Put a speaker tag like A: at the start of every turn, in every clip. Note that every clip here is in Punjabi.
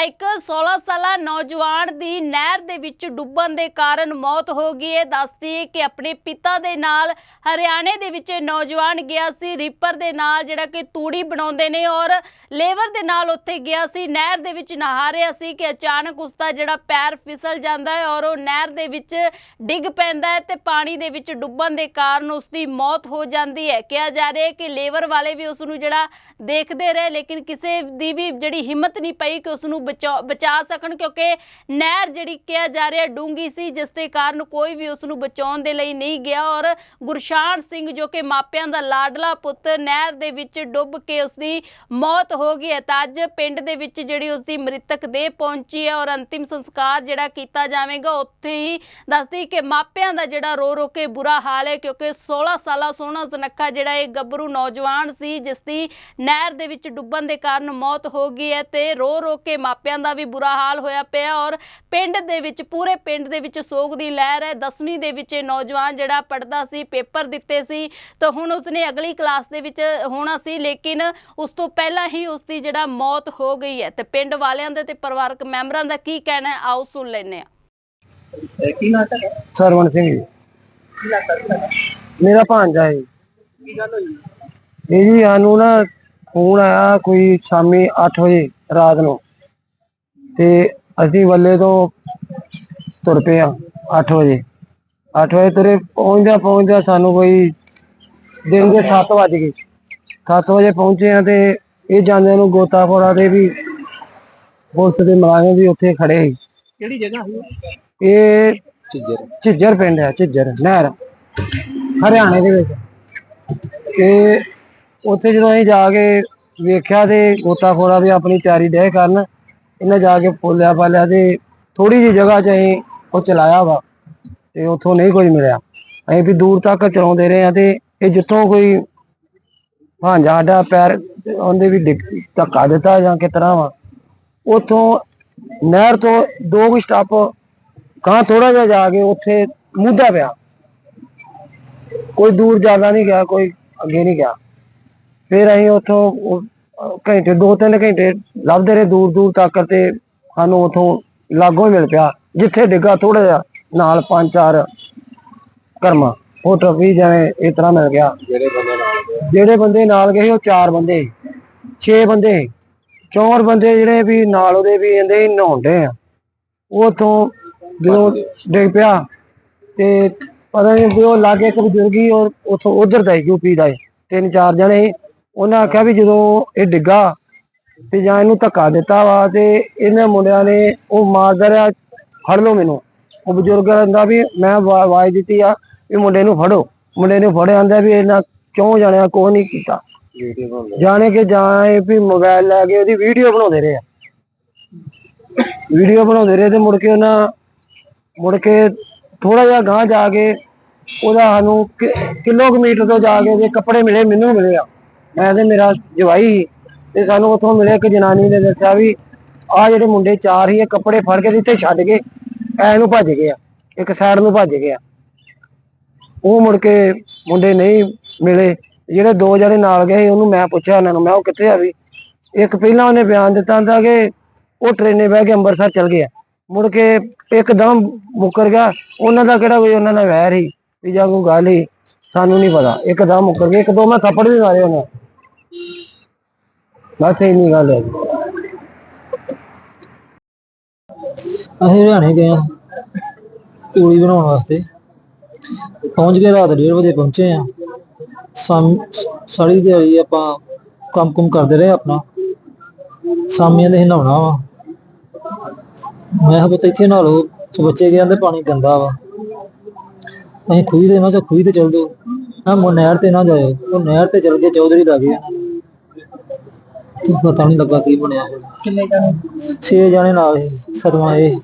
A: ਤਾਂ ਇੱਕ 16 ਸਾਲਾ ਨੌਜਵਾਨ ਦੀ ਨਹਿਰ ਦੇ ਵਿੱਚ ਡੁੱਬਣ ਦੇ ਕਾਰਨ ਮੌਤ ਹੋ ਗਈ। ਹੈ ਦੱਸਦੀ ਹੈ ਕਿ ਆਪਣੇ ਪਿਤਾ ਦੇ ਨਾਲ ਹਰਿਆਣੇ ਦੇ ਵਿੱਚ ਇਹ ਨੌਜਵਾਨ ਗਿਆ ਸੀ। ਰੀਪਰ ਦੇ ਨਾਲ ਜਿਹੜਾ ਕਿ ਤੂੜੀ ਬਣਾਉਂਦੇ ਨੇ ਔਰ ਲੇਬਰ ਦੇ ਨਾਲ ਉੱਥੇ ਗਿਆ ਸੀ। ਨਹਿਰ ਦੇ ਵਿੱਚ ਨਹਾ ਰਿਹਾ ਸੀ ਕਿ ਅਚਾਨਕ ਉਸ ਦਾ ਜਿਹੜਾ ਪੈਰ ਫਿਸਲ ਜਾਂਦਾ ਹੈ ਔਰ ਉਹ ਨਹਿਰ ਦੇ ਵਿੱਚ ਡਿੱਗ ਪੈਂਦਾ ਹੈ ਤੇ ਪਾਣੀ ਦੇ ਵਿੱਚ ਡੁੱਬਣ ਦੇ ਕਾਰਨ ਉਸ ਦੀ ਮੌਤ ਹੋ ਜਾਂਦੀ ਹੈ। ਕਿਹਾ ਜਾ ਰਿਹਾ ਹੈ ਕਿ ਲੇਬਰ ਵਾਲੇ ਵੀ ਉਸ ਨੂੰ ਜਿਹੜਾ ਦੇਖਦੇ ਰਹੇ, ਲੇਕਿਨ ਕਿਸੇ ਦੀ ਵੀ ਜਿਹੜੀ ਹਿੰਮਤ ਨਹੀਂ ਪਈ ਕਿ ਉਸ ਨੂੰ ਬਚਾ ਬਚਾ ਸਕਣ ਕਿਉਂਕਿ ਨਹਿਰ ਜਿਹੜੀ ਕਿਹਾ ਜਾ ਰਿਹਾ ਡੂੰਗੀ ਸੀ, ਜਿਸ ਦੇ ਕਾਰਨ ਕੋਈ ਵੀ ਉਸ ਨੂੰ ਬਚਾਉਣ ਦੇ ਲਈ ਨਹੀਂ ਗਿਆ ਔਰ ਗੁਰਸ਼ਾਨ ਸਿੰਘ ਜੋ ਕਿ ਮਾਪਿਆਂ ਦਾ ਲਾਡਲਾ ਪੁੱਤ ਨਹਿਰ ਦੇ ਵਿੱਚ ਡੁੱਬ ਕੇ ਉਸ ਦੀ ਮੌਤ ਹੋ ਗਈ ਹੈ ਤਾਂ ਅੱਜ ਪਿੰਡ ਦੇ ਵਿੱਚ ਜਿਹੜੀ ਉਸ ਦੀ ਮ੍ਰਿਤਕ ਦੇਹ ਪਹੁੰਚੀ ਹੈ ਔਰ ਅੰਤਿਮ ਸੰਸਕਾਰ ਜਿਹੜਾ ਕੀਤਾ ਜਾਵੇਗਾ, ਉੱਥੇ ਹੀ ਦੱਸਦੀ ਕਿ ਮਾਪਿਆਂ ਦਾ ਜਿਹੜਾ ਰੋ ਰੋ ਕੇ ਬੁਰਾ ਹਾਲ ਹੈ ਕਿਉਂਕਿ 16 ਸਾਲਾ ਸੋਹਣਾ ਸੁਨੱਖਾ ਜਿਹੜਾ ਇਹ ਗੱਭਰੂ ਨੌਜਵਾਨ ਸੀ ਜਿਸ ਦੀ ਨਹਿਰ ਦੇ ਵਿੱਚ ਡੁੱਬਣ ਦੇ ਕਾਰਨ ਮੌਤ ਹੋ ਗਈ ਹੈ ਤੇ ਰੋ ਰੋ ਕੇ ਮਾਪਿਆਂ ਦਾ ਵੀ ਬੁਰਾ ਹਾਲ ਹੋਇਆ ਪਿਆ ਔਰ ਪਿੰਡ ਦੇ ਵਿੱਚ ਪੂਰੇ ਪਿੰਡ ਦੇ ਵਿੱਚ ਸੋਗ ਦੀ ਲਹਿਰ ਹੈ। 10ਵੀਂ ਦੇ ਵਿੱਚ ਇਹ ਨੌਜਵਾਨ ਜਿਹੜਾ ਪੜਦਾ ਸੀ ਪੇਪਰ ਦਿੱਤੇ ਸੀ। ਤਾਂ ਹੁਣ ਉਸਨੇ ਅਗਲੀ ਕਲਾਸ ਦੇ ਵਿੱਚ ਹੋਣਾ ਸੀ ਲੇਕਿਨ ਉਸ ਤੋਂ ਪਹਿਲਾਂ ਹੀ ਉਸ ਦੀ ਜਿਹੜਾ ਮੌਤ ਹੋ ਗਈ ਹੈ। ਤੇ ਪਿੰਡ ਵਾਲਿਆਂ ਦੇ ਤੇ ਪਰਿਵਾਰਕ ਮੈਂਬਰਾਂ ਦਾ ਕੀ ਕਹਿਣਾ ਹੈ? ਆਓ ਸੁਣ ਲੈਂਦੇ
B: ਕੀ ਹੈ
C: ਸਰਵਣ ਸਿੰਘ ਜੀ। ਮੇਰਾ ਭਾਂਜਾ ਹੈ
B: ਕੀ ਗੱਲ ਹੋਈ?
C: ਇਹ ਜੀ ਸਾਨੂੰ ਨਾ ਫੋਨ ਆਇਆ ਕੋਈ ਸ਼ਾਮੀ 8 ਵਜੇ ਰਾਤ ਨੂੰ। ਤੇ ਅਸੀਂ ਵੱਲੇ ਤੋਂ ਤੁਰ ਪਏ ਆ 8 ਵਜੇ। 8 ਵਜੇ ਤੁਰੇ ਪਹੁੰਚਦਿਆਂ ਪਹੁੰਚਦਿਆਂ ਸਾਨੂੰ ਕੋਈ ਦਿਨ ਦੇ 7 ਵਜ ਗਏ। 7 ਵਜੇ ਪਹੁੰਚੇ ਆ ਤੇ ਇਹ ਜਾਂਦੇ ਨੂੰ ਗੋਤਾਖੋਰਾ ਦੇ ਵੀ ਪੁਲਿਸ ਦੇ ਮੁਲਾਜ਼ਮ ਵੀ ਉੱਥੇ ਖੜੇ ਸੀ।
B: ਕਿਹੜੀ ਜਗ੍ਹਾ ਸੀ?
C: ਇਹ ਝਿੱਜਰ। ਝਿੱਜਰ ਪਿੰਡ ਹੈ ਝਿੱਜਰ ਨਹਿਰ। ਹਰਿਆਣੇ ਦੇ ਵਿੱਚ। ਤੇ ਉੱਥੇ ਜਦੋਂ ਅਸੀਂ ਜਾ ਕੇ ਵੇਖਿਆ ਤੇ ਗੋਤਾਖੋਰਾ ਵੀ ਆਪਣੀ ਤਿਆਰੀ ਡੇ ਕਰਨ ਇਹਨਾਂ ਜਾ ਕੇ ਫੋਲਿਆ ਪਾਲਿਆ ਤੇ ਥੋੜੀ ਜਿਹੀ ਜਗ੍ਹਾ 'ਚ ਅਸੀਂ ਉਹ ਚਲਾਇਆ ਵਾ ਤੇ ਉੱਥੋਂ ਨਹੀਂ ਕੁਝ ਮਿਲਿਆ। ਅਸੀਂ ਵੀ ਦੂਰ ਤੱਕ ਚਲਾਉਂਦੇ ਰਹੇ ਆ ਤੇ ਇਹ ਜਿੱਥੋਂ ਕੋਈ ਭਾਂਜਾ ਸਾਡਾ ਪੈਰ ਉਹਦੇ ਵੀ ਧੱਕਾ ਦਿੱਤਾ ਜਾਂ ਕਿਸ ਤਰ੍ਹਾਂ ਵਾ, ਉੱਥੋਂ ਨਹਿਰ ਤੋਂ ਦੋ ਕੁ ਸਟੱਪ ਕਾਂ ਥੋੜਾ ਜਿਹਾ ਜਾ ਕੇ ਉੱਥੇ ਮੁੱਦਾ ਪਿਆ। ਕੋਈ ਦੂਰ ਜ਼ਿਆਦਾ ਨਹੀਂ ਗਿਆ, ਕੋਈ ਅੱਗੇ ਨਹੀਂ ਗਿਆ। ਫਿਰ ਅਸੀਂ ਉੱਥੋਂ ਘੰਟੇ ਦੋ ਤਿੰਨ ਘੰਟੇ ਲੱਭਦੇ ਰਹੇ ਦੂਰ ਦੂਰ ਤੱਕ ਤੇ ਸਾਨੂੰ ਉੱਥੋਂ ਲਾਗੋਂ ਹੀ ਮਿਲ ਪਿਆ ਜਿੱਥੇ ਡਿੱਗਾ ਥੋੜਾ ਜਿਹਾ ਨਾਲ ਪੰਜ ਚਾਰ ਕਰਮਾ ਫੋਟੋ ਵੀ ਜਿਵੇਂ ਇਸ ਤਰ੍ਹਾਂ ਮਿਲ ਗਿਆ
B: ਜਿਹੜੇ ਬੰਦੇ ਨਾਲ
C: ਜਿਹੜੇ ਬੰਦੇ ਨਾਲ ਗਏ ਉਹ ਚਾਰ ਬੰਦੇ 6 ਬੰਦੇ। ਚੌਰ ਬੰਦੇ ਜਿਹੜੇ ਵੀ ਨਾਲ ਉਹਦੇ ਵੀ ਕਹਿੰਦੇ ਨਹਾਉਂਦੇ ਆ ਉਥੋਂ ਜਦੋਂ ਡਿੱਗ ਪਿਆ ਤੇ ਪਤਾ ਨਹੀਂ ਉਹ ਲਾਗੇ ਇੱਕ ਬਜ਼ੁਰਗ ਔਰ ਉਥੋਂ ਉਧਰ ਦਾ ਯੂਪੀ ਦਾ। ਤਿੰਨ ਚਾਰ ਜਣੇ। ਉਹਨਾਂ ਆਖਿਆ ਵੀ ਜਦੋਂ ਇਹ ਡਿੱਗਾ ਤੇ ਜਾਂ ਇਹਨੂੰ ਧੱਕਾ ਦਿੱਤਾ ਵਾ ਤੇ ਇਹਨਾਂ ਮੁੰਡਿਆਂ ਨੇ ਉਹ ਮਾਰਦਾ ਰਿਹਾ ਫੜ ਲਓ ਮੈਨੂੰ। ਉਹ ਬਜ਼ੁਰਗ ਕਹਿੰਦਾ ਵੀ ਮੈਂ ਆਵਾ- ਆਵਾਜ਼ ਦਿੱਤੀ ਆ ਵੀ ਮੁੰਡੇ ਨੂੰ ਫੜੋ। ਮੁੰਡੇ ਨੂੰ ਫੜਿਆ ਆਂਦਾ ਵੀ ਇਹਨਾਂ ਕਿਉਂ ਜਾਣਿਆ ਕੋਈ ਨਹੀਂ ਕੀਤਾ। ਜਾਣੇ ਕਿ ਜਾਂ ਇਹ ਵੀ ਮੋਬਾਈਲ ਲੈ ਕੇ ਉਹਦੀ ਵੀਡੀਓ ਬਣਾਉਂਦੇ ਰਹੇ ਆ। ਵੀਡੀਓ ਬਣਾਉਂਦੇ ਰਹੇ ਤੇ ਮੁੜ ਕੇ ਉਹਨਾਂ ਮੁੜ ਕੇ ਥੋੜਾ ਜਿਹਾ ਗਾਂਹ ਜਾ ਕੇ ਉਹਦਾ ਸਾਨੂੰ ਕਿਲੋਮੀਟਰ ਤੋਂ ਜਾ ਕੇ ਉਹਦੇ ਕੱਪੜੇ ਮਿਲੇ ਮੈਨੂੰ ਮਿਲੇ ਆ। ਮੈਂ ਤੇ ਮੇਰਾ ਜਵਾਈ ਸੀ ਤੇ ਸਾਨੂੰ ਉੱਥੋਂ ਮਿਲੇ ਇੱਕ ਜਨਾਨੀ ਨੇ ਦੱਸਿਆ ਵੀ ਆ ਜਿਹੜੇ ਮੁੰਡੇ ਚਾਰ ਹੀ ਇਹ ਕੱਪੜੇ ਫੜ ਕੇ ਤੇ ਇੱਥੇ ਛੱਡ ਕੇ ਐ ਨੂੰ ਭੱਜ ਗਿਆ ਇੱਕ ਸਾਈਡ ਨੂੰ ਭੱਜ ਗਿਆ। ਉਹ ਮੁੜ ਕੇ ਮੁੰਡੇ ਨਹੀਂ ਮਿਲੇ। ਜਿਹੜੇ ਦੋ ਜਣੇ ਨਾਲ ਗਏ ਸੀ, ਉਹਨੂੰ ਮੈਂ ਪੁੱਛਿਆ ਉਹਨਾਂ ਨੂੰ ਮੈਂ ਉਹ ਕਿੱਥੇ ਆ ਵੀ? ਇੱਕ ਪਹਿਲਾਂ ਉਹਨੇ ਬਿਆਨ ਦਿੱਤਾ ਹੁੰਦਾ ਕਿ ਉਹ ਟ੍ਰੇਨੇ ਬਹਿ ਕੇ ਅੰਮ੍ਰਿਤਸਰ ਚਲ ਗਿਆ। ਮੁੜ ਕੇ ਇੱਕਦਮ ਮੁੱਕਰ ਗਿਆ। ਉਹਨਾਂ ਦਾ ਕਿਹੜਾ ਕੋਈ ਉਹਨਾਂ ਨਾਲ ਵੈਰ ਹੀ ਵੀ ਜਾਂ ਕੋਈ ਗੱਲ ਹੀ ਸਾਨੂੰ ਨਹੀਂ ਪਤਾ। ਇੱਕਦਮ ਮੁੱਕਰ ਗਿਆ ਇੱਕ ਦੋ ਮੈਂ ਥੱਪੜ ਵੀ ਮਾਰੇ ਉਹਨੇ ਬਸ ਇੰਨੀ ਗੱਲ ਹੈ
D: ਅਸੀਂ ਹਰਿਆਣੇ ਗਏ ਆ ਤੂੜੀ ਬਣਾਉਣ ਵਾਸਤੇ। ਪਹੁੰਚ ਗਏ ਰਾਤ 1:30 ਵਜੇ, ਪਹੁੰਚੇ ਆ ਸ਼ਾਮ, ਸਾਰੀ ਦਿਹਾੜੀ ਆਪਾਂ ਕੰਮ ਕੁਮ ਕਰਦੇ ਰਹੇ ਆਪਣਾ। ਸ਼ਾਮੀਆਂ ਦੇ ਨਹਾਉਣਾ ਵਾ। ਮੈਂ ਕਿਹਾ ਪੁੱਤ ਇੱਥੇ ਨਹਾ ਲਓ ਤੇ ਬੱਚੇ ਕਹਿੰਦੇ ਪਾਣੀ ਗੰਦਾ ਵਾ। ਅਸੀਂ ਖੂਹ ਤੇ ਮੈਂ ਕਿਹਾ ਖੂਹੀ ਤੇ ਚੱਲ ਜਾਓ। ਨਾ ਮੋ ਨਹਿਰ ਤੇ ਨਾ ਜਾਇਓ। ਉਹ ਨਹਿਰ ਤੇ ਚੱਲ ਗਏ ਚੌਧਰੀ ਦਾ ਗਿਆ ਤੇ ਪਤਾ ਨਹੀਂ ਲੱਗਾ ਕੀ ਬਣਿਆ।
B: ਕਿੰਨੇ ਜਣੇ?
D: ਛੇ ਜਾਣੇ ਨਾਲ ਸੀ ਸਦਮਾ ਇਹ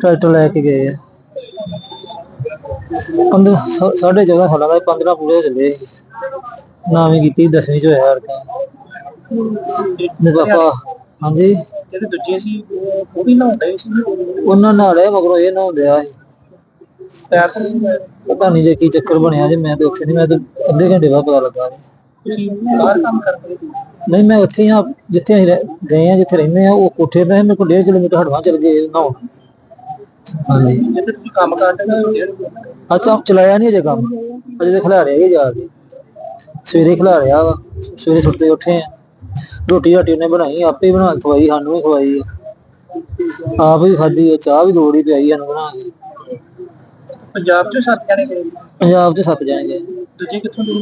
D: ਟਰੈਕਟਰ ਲੈ ਕੇ ਗਏ ਆ। ਪੰਦਰ ਸਾ- ਸਾਢੇ 14 ਸਾਲਾਂ ਦਾ 15 ਪੂਰੇ ਹੋ ਚੱਲੇ। ਨਾਵੇਂ ਕੀਤੀ 10ਵੀਂ ਚ ਹੋਇਆ ਰਕਾ ਨੇ ਪਾਪਾ ਹਾਂਜੀ?
B: ਜਿਹੜੇ ਦੂਜੇ ਸੀ ਉਹ ਵੀ ਨਹਾਉਂਦੇ ਸੀ?
D: ਉਹਨਾਂ ਨਾਲ ਹੈ ਮਗਰੋਂ ਇਹ ਨਹਾਉਂਦੇ ਆ। ਪਤਾ ਨਹੀਂ ਜੇ ਕੀ ਚੱਕਰ ਬਣਿਆ ਜੇ ਮੈਂ ਤੇ ਉੱਥੇ ਨਹੀਂ ਮੈਂ ਤਾਂ ਅੱਧੇ ਘੰਟੇ ਬਾਅਦ ਪਤਾ ਲੱਗਾ ਜੀ।
B: ਤੁਸੀਂ ਬਾਹਰ ਕੰਮ ਕਰਦੇ ਹੋ?
D: ਨਹੀਂ ਮੈਂ ਉੱਥੇ ਹੀ ਆ ਜਿੱਥੇ ਅਸੀਂ ਰਹਿ- ਗਏ ਆ ਜਿੱਥੇ ਰਹਿੰਦੇ ਆ ਉਹ ਕੋਠੇ ਦਾ ਮੇਰੇ ਕੋਲ 1.5 ਕਿਲੋਮੀਟਰ ਹਟਵਾ ਚੱਲ ਗਏ ਨਹਾਉਣ। ਹਾਂਜੀ।
B: ਜਿੱਥੇ ਤੁਸੀਂ ਕੰਮ ਕਰਦੇ ਹੋ
D: ਅੱਛਾ ਚਲਾਇਆ ਨਹੀਂ ਅਜੇ ਕੰਮ। ਅਜੇ ਤੇ ਖਿਲਾ ਰਿਹਾ ਜਾ ਕੇ। ਸਵੇਰੇ ਖਿਲਾ ਰਿਹਾ ਵਾ ਸਵੇਰੇ ਸੁੱਤੇ ਉੱਠੇ ਆ। ਰੋਟੀ ਰਾਟੀ ਉਹਨੇ ਬਣਾਈ ਆਪੇ ਹੀ ਬਣਾ ਕੇ ਖਵਾਈ ਸਾਨੂੰ ਵੀ ਖਵਾਈ ਆ। ਆਪ ਵੀ ਖਾਧੀ ਆ ਚਾਹ ਵੀ ਦੋੜੀ ਪਿਆਈ ਸਾਨੂੰ ਬਣਾ ਕੇ।
B: ਪੰਜਾਬ ਚ ਸੱਤ ਜਣੇ ਗਏ?
D: ਪੰਜਾਬ 'ਚ ਸੱਤ ਜਣੇ ਗਏ।
B: ਦੂਜੇ ਕਿੱਥੋਂ ਦੇ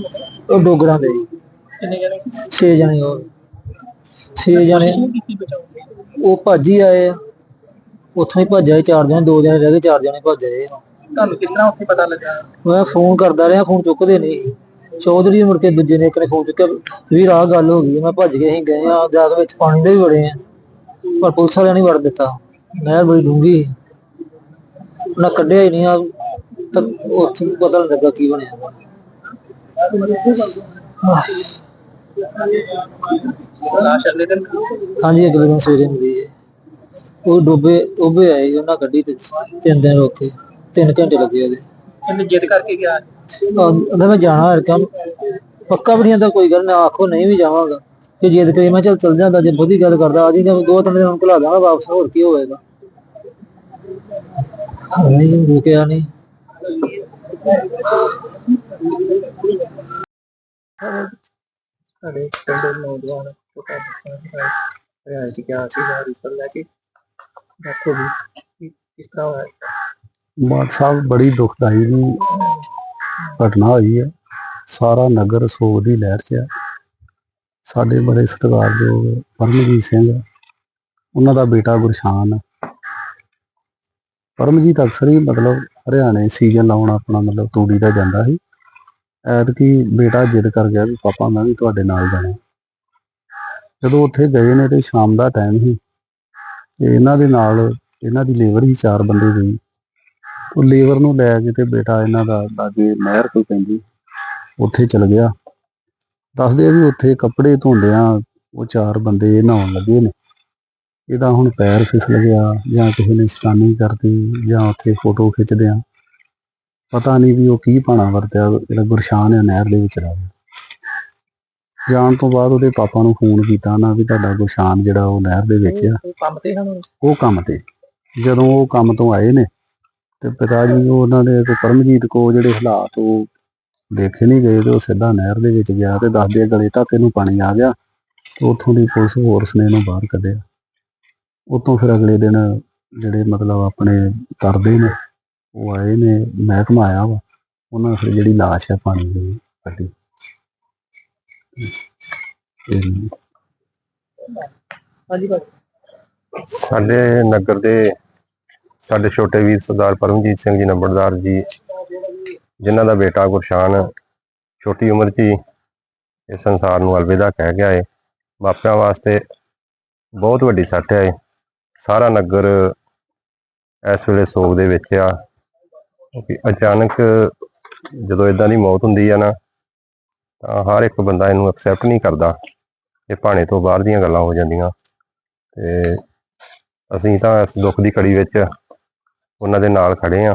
D: ਉਹ ਡੋਗਰਾਂ ਦੇ। ਜੀ
B: ਕਿੰਨੇ ਜਣੇ?
D: ਛੇ ਜਣੇ ਉਹ ਛੇ ਜਣੇ।
B: ਕੀ ਕੀਤੀ ਬਚਾਓ
D: ਉਹ ਭੱਜ ਹੀ ਆਏ। ਆ ਉੱਥੋਂ ਹੀ ਭੱਜ ਆਏ ਚਾਰ ਜਣੇ ਦੋ ਜਣੇ ਰਹਿ ਗਏ ਚਾਰ ਜਣੇ ਭੱਜ ਆਏ।
B: ਤੁਹਾਨੂੰ ਕਿਸ ਤਰ੍ਹਾਂ ਉੱਥੇ ਪਤਾ ਲੱਗਾ?
D: ਮੈਂ ਫੋਨ ਕਰਦਾ ਰਿਹਾ ਫੋਨ ਚੁੱਕਦੇ ਨਹੀਂ। ਚੌਧਰੀ ਮੁੜ ਕੇ ਦੂਜੇ ਨੇ ਇੱਕ ਨੇ ਫੋਨ ਚੁੱਕਿਆ ਵੀਰ ਆਹ ਗੱਲ ਹੋ ਗਈ ਮੈਂ ਭੱਜ ਕੇ ਅਸੀਂ ਗਏ ਆ ਜਾ ਕੇ ਵਿੱਚ ਪਾਣੀ ਦੇ ਵੀ ਬੜੇ ਆ। ਪਰ ਪੁਲਿਸ ਵਾਲਿਆਂ ਨੇ ਵੜ ਦਿੱਤਾ। ਨਹਿਰ ਬੜੀ ਡੂੰਗੀ ਉਹਨਾਂ ਕੱਢਿਆ ਹੀ ਨਹੀਂ ਆ ਤਾਂ ਉੱਥੇ ਪਤਾ ਨਹੀਂ ਲੱਗਾ ਕੀ ਬਣਿਆ।
B: ਲਾਸ਼ ਅਗਲੇ ਦਿਨ
D: ਹਾਂਜੀ ਅਗਲੇ ਦਿਨ ਸਵੇਰੇ ਮਿਲੀ ਜੀ। ਉਹ ਡੋਬੇ ਡੋਬੇ ਆਏ ਜੀ, ਉਹਨਾਂ ਗੱਡੀ ਤੇ ਤਿੰਨ ਦਿਨ ਰੋਕੇ ਤਿੰਨ ਘੰਟੇ ਲੱਗੇ ਉਹਦੇ।
B: ਇਹਨੇ ਜਿੱਦ ਕਰਕੇ ਗਿਆ?
D: ਉਹਦਾ ਮੈਂ ਜਾਣਾ ਹੈ ਕੰਮ। ਪੱਕਾ ਵੀ ਨਹੀਂ ਆਂਦਾ ਕੋਈ ਗੱਲ ਨਾ ਆਖੋ ਨਹੀਂ ਵੀ ਜਾਵਾਂਗਾ। ਕਿ ਜਿੱਦ ਕਰੀ ਮੈਂ ਚੱਲ ਚੱਲ ਜਾਂਦਾ ਜੇ ਬਹੁਤੀ ਗੱਲ ਕਰਦਾ ਆ ਜੀ ਨਾ ਦੋ ਤਿੰਨ ਦਿਨ ਹੁਣ ਘਲਾ ਦਾਂਗਾ ਵਾਪਸ ਹੋਰ ਕੀ ਹੋਏਗਾ ਨਹੀਂ ਰੁਕਿਆ ਨਹੀਂ।
B: ਸਾਡੇ ਪਿੰਡ ਦੇ ਨੌਜਵਾਨ ਛੋਟਾ ਬੱਚਾ ਰਿਹਾ ਜੀ ਗਿਆ ਸੀ ਗਾੜੀ ਪਰ ਲੈ ਕੇ ਡੈਥ ਹੋ ਗਈ ਕੀ- ਤਰ੍ਹਾਂ ਹੋਇਆ
E: ਮਾਨ ਸਾਹਿਬ, ਬੜੀ ਦੁਖਦਾਈ ਦੀ ਘਟਨਾ ਹੋਈ ਹੈ। ਸਾਰਾ ਨਗਰ ਸੋਗ ਦੀ ਲਹਿਰ 'ਚ ਹੈ। ਸਾਡੇ ਬੜੇ ਸਤਿਕਾਰਯੋਗ ਪਰਮਜੀਤ ਸਿੰਘ, ਉਹਨਾਂ ਦਾ ਬੇਟਾ ਗੁਰਸ਼ਾਨ। ਪਰਮਜੀਤ ਅਕਸਰ ਹੀ ਮਤਲਬ ਹਰਿਆਣੇ ਸੀਜ਼ਨ ਲਾਉਣ ਆਪਣਾ ਮਤਲਬ ਤੂੜੀ ਦਾ ਜਾਂਦਾ ਸੀ। ਐਤਕੀ ਬੇਟਾ ਜਿੱਦ ਕਰ ਗਿਆ ਵੀ ਪਾਪਾ ਮੈਂ ਵੀ ਤੁਹਾਡੇ ਨਾਲ ਜਾਣਾ। ਜਦੋਂ ਉੱਥੇ ਗਏ ਨੇ ਤੇ ਸ਼ਾਮ ਦਾ ਟਾਈਮ ਸੀ, ਤੇ ਇਹਨਾਂ ਦੇ ਨਾਲ ਇਹਨਾਂ ਦੀ ਲੇਬਰ ਹੀ ਚਾਰ ਬੰਦੇ ਗਈ ਉਹ ਲੇਬਰ ਨੂੰ ਲੈ ਕੇ ਤੇ ਬੇਟਾ ਇਹਨਾਂ ਦਾ ਲਾਗੇ ਨਹਿਰ ਕੋਈ ਪੈਂਦੀ, ਉੱਥੇ ਚਲ ਗਿਆ। ਦੱਸਦੇ ਆ ਵੀ ਉੱਥੇ ਕੱਪੜੇ ਧੋਂਦਿਆਂ ਉਹ ਚਾਰ ਬੰਦੇ ਨਹਾਉਣ ਲੱਗੇ ਨੇ। ਇਹਦਾ ਹੁਣ ਪੈਰ ਫਿਸਲ ਗਿਆ ਜਾਂ ਕਿਸੇ ਨੇ ਸ਼ਤਾਨੀ ਕਰਤੀ ਜਾਂ ਉੱਥੇ ਫੋਟੋ ਖਿੱਚਦੇ ਆ ਪਤਾ ਨਹੀਂ ਵੀ ਉਹ ਕੀ ਪਾਣਾ ਵਰਤਿਆ ਜਿਹੜਾ ਗੁਰਸ਼ਾਨ ਹੈ ਨਹਿਰ ਦੇ ਵਿੱਚ ਰਹਿ ਗਿਆ। ਜਾਣ ਤੋਂ ਬਾਅਦ ਉਹਦੇ ਪਾਪਾ ਨੂੰ ਫੋਨ ਕੀਤਾ ਨਾ ਵੀ ਤੁਹਾਡਾ ਗੁਰਸ਼ਾਨ ਜਿਹੜਾ ਉਹ ਨਹਿਰ ਦੇ ਵਿੱਚ ਆ।
B: ਉਹ ਕੰਮ ਤੇ ਹਨ
E: ਉਹ? ਕੰਮ ਤੇ। ਜਦੋਂ ਉਹ ਕੰਮ ਤੋਂ ਆਏ ਨੇ ਤੇ ਪਿਤਾ ਜੀ ਨੂੰ ਉਹਨਾਂ ਦੇ ਕੋ ਪਰਮਜੀਤ ਕੋ ਜਿਹੜੇ ਹਾਲਾਤ ਉਹ ਦੇਖੇ ਨਹੀਂ ਗਏ ਤੇ ਉਹ ਸਿੱਧਾ ਨਹਿਰ ਦੇ ਵਿੱਚ ਗਿਆ ਤੇ ਦੱਸਦੇ ਗਲੇ ਤੱਕ ਇਹਨੂੰ ਪਾਣੀ ਆ ਗਿਆ ਤੇ ਉੱਥੋਂ ਦੀ ਪੁਲਿਸ ਫੋਰਸ ਨੇ ਇਹਨੂੰ ਬਾਹਰ ਕੱਢਿਆ। ਉਤੋਂ ਫਿਰ ਅਗਲੇ ਦਿਨ ਜਿਹੜੇ ਮਤਲਬ ਆਪਣੇ ਤਰਦੇ ਨੇ ਉਹ ਆਏ ਨੇ, ਮਹਿਕਮਾ ਆਇਆ ਵਾ, ਉਹਨਾਂ ਨੇ ਫਿਰ ਜਿਹੜੀ ਲਾਸ਼ ਹੈ ਪਾਣੀ ਦੀ ਕੱਢੀ।
B: ਹਾਂਜੀ
F: ਸਾਡੇ ਨਗਰ ਦੇ ਸਾਡੇ ਛੋਟੇ ਵੀਰ ਸਰਦਾਰ ਪਰਮਜੀਤ ਸਿੰਘ ਜੀ ਨੰਬਰਦਾਰ ਜੀ, ਜਿਨ੍ਹਾਂ ਦਾ ਬੇਟਾ ਗੁਰਸ਼ਾਨ, ਛੋਟੀ ਉਮਰ 'ਚ ਹੀ ਇਸ ਸੰਸਾਰ ਨੂੰ ਅਲਵਿਦਾ ਕਹਿ ਗਿਆ ਏ। ਮਾਪਿਆਂ ਵਾਸਤੇ ਬਹੁਤ ਵੱਡੀ ਸੱਟ ਹੈ ਸਾਰਾ ਨਗਰ ਇਸ ਵੇਲੇ ਸੋਗ ਦੇ ਵਿੱਚ ਆ। ਕਿਉਂਕਿ ਅਚਾਨਕ ਜਦੋਂ ਇਦਾਂ ਦੀ ਮੌਤ ਹੁੰਦੀ ਆ ਨਾ, ਤਾਂ ਹਰ ਇੱਕ ਬੰਦਾ ਇਹਨੂੰ ਐਕਸੈਪਟ ਨਹੀਂ ਕਰਦਾ ਇਹ ਭਾਣੇ ਤੋਂ ਬਾਹਰ ਦੀਆਂ ਗੱਲਾਂ ਹੋ ਜਾਂਦੀਆਂ। ਤੇ ਅਸੀਂ ਤਾਂ ਇਸ ਦੁੱਖ ਦੀ ਘੜੀ ਵਿੱਚ ਉਹਨਾਂ ਦੇ ਨਾਲ ਖੜੇ ਆ।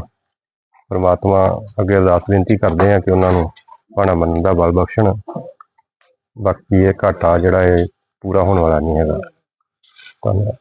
F: ਪਰਮਾਤਮਾ ਅੱਗੇ ਅਰਦਾਸ ਬੇਨਤੀ ਕਰਦੇ ਆ ਕਿ ਉਹਨਾਂ ਨੂੰ ਭਾਣਾ ਮੰਨਣ ਦਾ ਬਲ ਬਖਸ਼ਣ। ਬਾਕੀ ਇਹ ਘਾਟਾ ਜਿਹੜਾ ਇਹ ਪੂਰਾ ਹੋਣ ਵਾਲਾ ਨਹੀਂ ਹੈਗਾ। ਧੰਨਵਾਦ।